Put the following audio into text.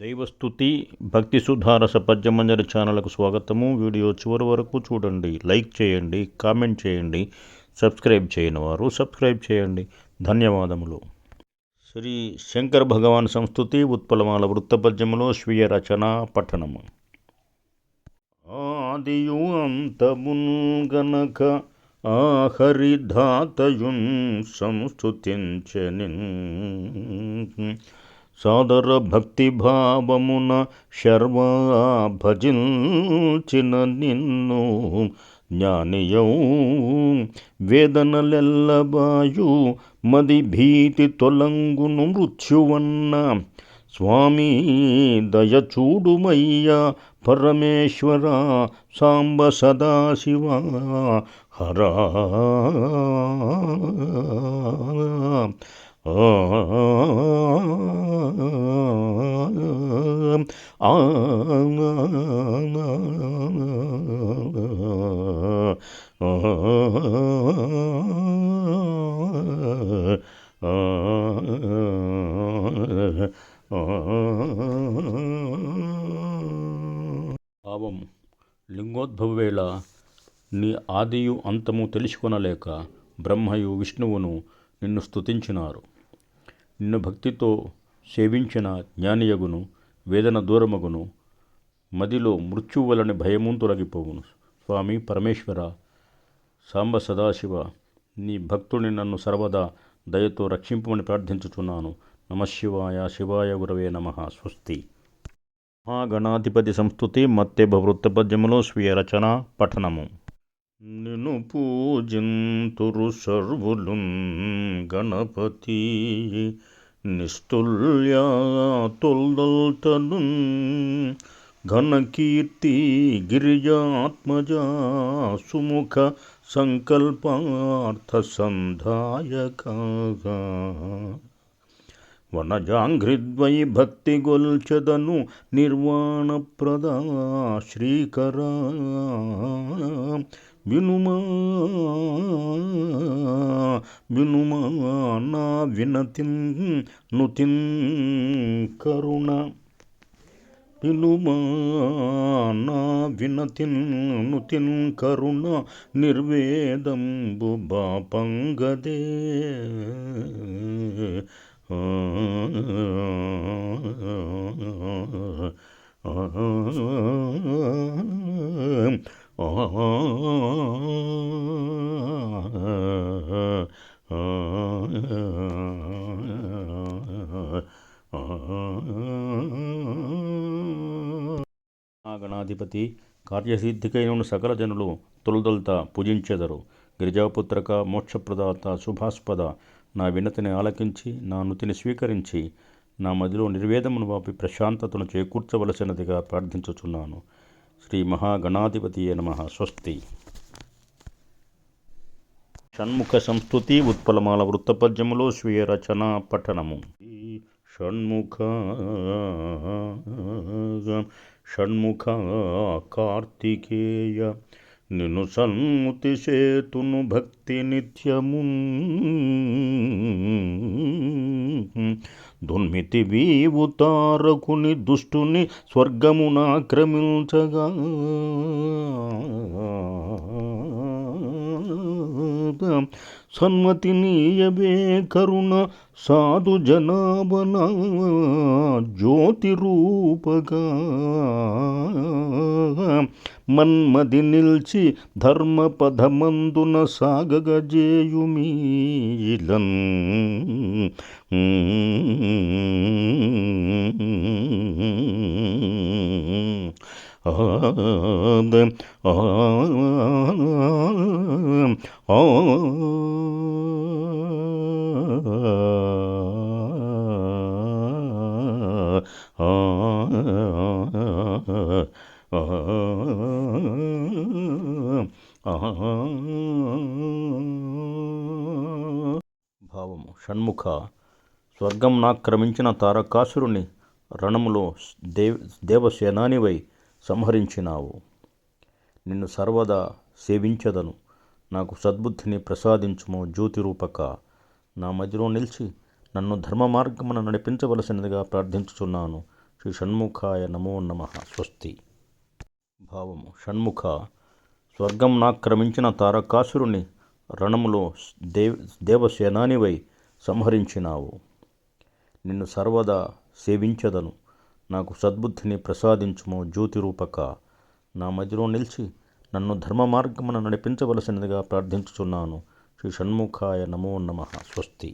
దైవస్థుతి భక్తి సుధారస పద్యమంజరి ఛానల్కు స్వాగతము. వీడియో చివరి వరకు చూడండి. లైక్ చేయండి కామెంట్ చేయండి సబ్స్క్రైబ్ చేయని వారు సబ్స్క్రైబ్ చేయండి. ధన్యవాదములు. శ్రీ శంకర భగవాన్ సంస్థుతి ఉత్పలమాల వృత్తపద్యములో స్వీయ రచన పఠనము. ఆదియు అంతమున్ గనక ఆహరిధాతయున్ సంస్థుతించనిన్ సాదర భక్తిభావమున శర్వా భజించిన నిన్ను జ్ఞానియౌ. వేదనలెల్లబాయు మది భీతి తొలంగును మృత్యువన్న. స్వామి దయచూడుమయ్యా పరమేశ్వర సాంబ సదాశివ. హరా భావం లింగోద్భవ వేళ నీ ఆదియు అంతము తెలుసుకొనలేక బ్రహ్మయు విష్ణువును నిన్ను స్తుతించినారు. నిన్ను భక్తితో సేవించిన జ్ఞానియగును వేదన దూరమగును మదిలో మృత్యువు వలని భయము తొలగిపోవును. స్వామి పరమేశ్వర సాంబ సదాశివ నీ భక్తుని నన్ను సర్వదా దయతో రక్షింపమని ప్రార్థించుచున్నాను. నమశివాయ శివాయ గురవే నమ. స్వస్తి. మహాగణాధిపతి సంస్థుతి మత్తెభ వృత్తపద్యములో స్వీయ రచన పఠనము. నిను పూజింతురు సర్వులు గణపతి निस्तुल्यातुल्दल्तनुं घनकीर्ति गिरिजात्मजा सुमुख सङ्कल्पार्थसन्धायकाः वनजाङ्घ्रिद्वै भक्तिगोल्चदनु निर्वाणप्रदा श्रीकरा विनुमा विनुमा నా వినతిన్ నుతిన్ కరుణ పిలుమా నా వినతిన్ నుతిన్ కరుణ నిర్వేదంబు బాపంగదే ఆ గణాధిపతి కార్యసిద్ధికైన సకల జనులు తొలదొల్త పూజించెదరు. గిరిజాపుత్రక మోక్షప్రదాత శుభాస్పద నా వినతిని ఆలకించి నా నుతిని స్వీకరించి నా మదిలో నిర్వేదమును వాపి ప్రశాంతతను చేకూర్చవలసినదిగా ప్రార్థించుచున్నాను. శ్రీ మహాగణాధిపతి నమ స్వస్తి షణ్ముఖ సంస్కృతి ఉత్పలమాల వృత్తపద్యములో స్వీయ రచన పఠనము షణ్ముఖ షణ్ముఖ కార్తికేయ నిన్ను సన్ముతి సేతును భక్తి నిత్యము. దుర్మితి వీవు తారకుని దుష్టుని స్వర్గమునాక్రమించగా సన్మతి నీయవే కరుణ సాధు జనాభన జ్యోతి రూపగా మన్మది నిల్చి ధర్మ పదమందున సాగగజేయుమీలన్ భావము. షణ్ముఖ. స్వర్గం నాక్రమించిన తారకాసురుని రణములో దేవ్ దేవసేనానివై సంహరించినావు. నిన్ను సర్వదా సేవించదను. నాకు సద్బుద్ధిని ప్రసాదించుము జ్యోతి రూపక నా మధ్యలో నిలిచి నన్ను ధర్మ మార్గమున నడిపించవలసినదిగా ప్రార్థించుచున్నాను. శ్రీ షణ్ముఖాయ నమో నమ. స్వస్తి. భావము. షణ్ముఖ స్వర్గం నాక్రమించిన తారకాసురుని రణములో దేవ దేవసేనానివై సంహరించినావు. నిన్ను సర్వదా సేవించదను. నాకు సద్బుద్ధిని ప్రసాదించుము జ్యోతి రూపక నా మధ్యలో నిలిచి నన్ను ధర్మ మార్గమున నడిపించవలసినదిగా ప్రార్థించుచున్నాను. శ్రీ షణ్ముఖాయ నమో నమ. స్వస్తి.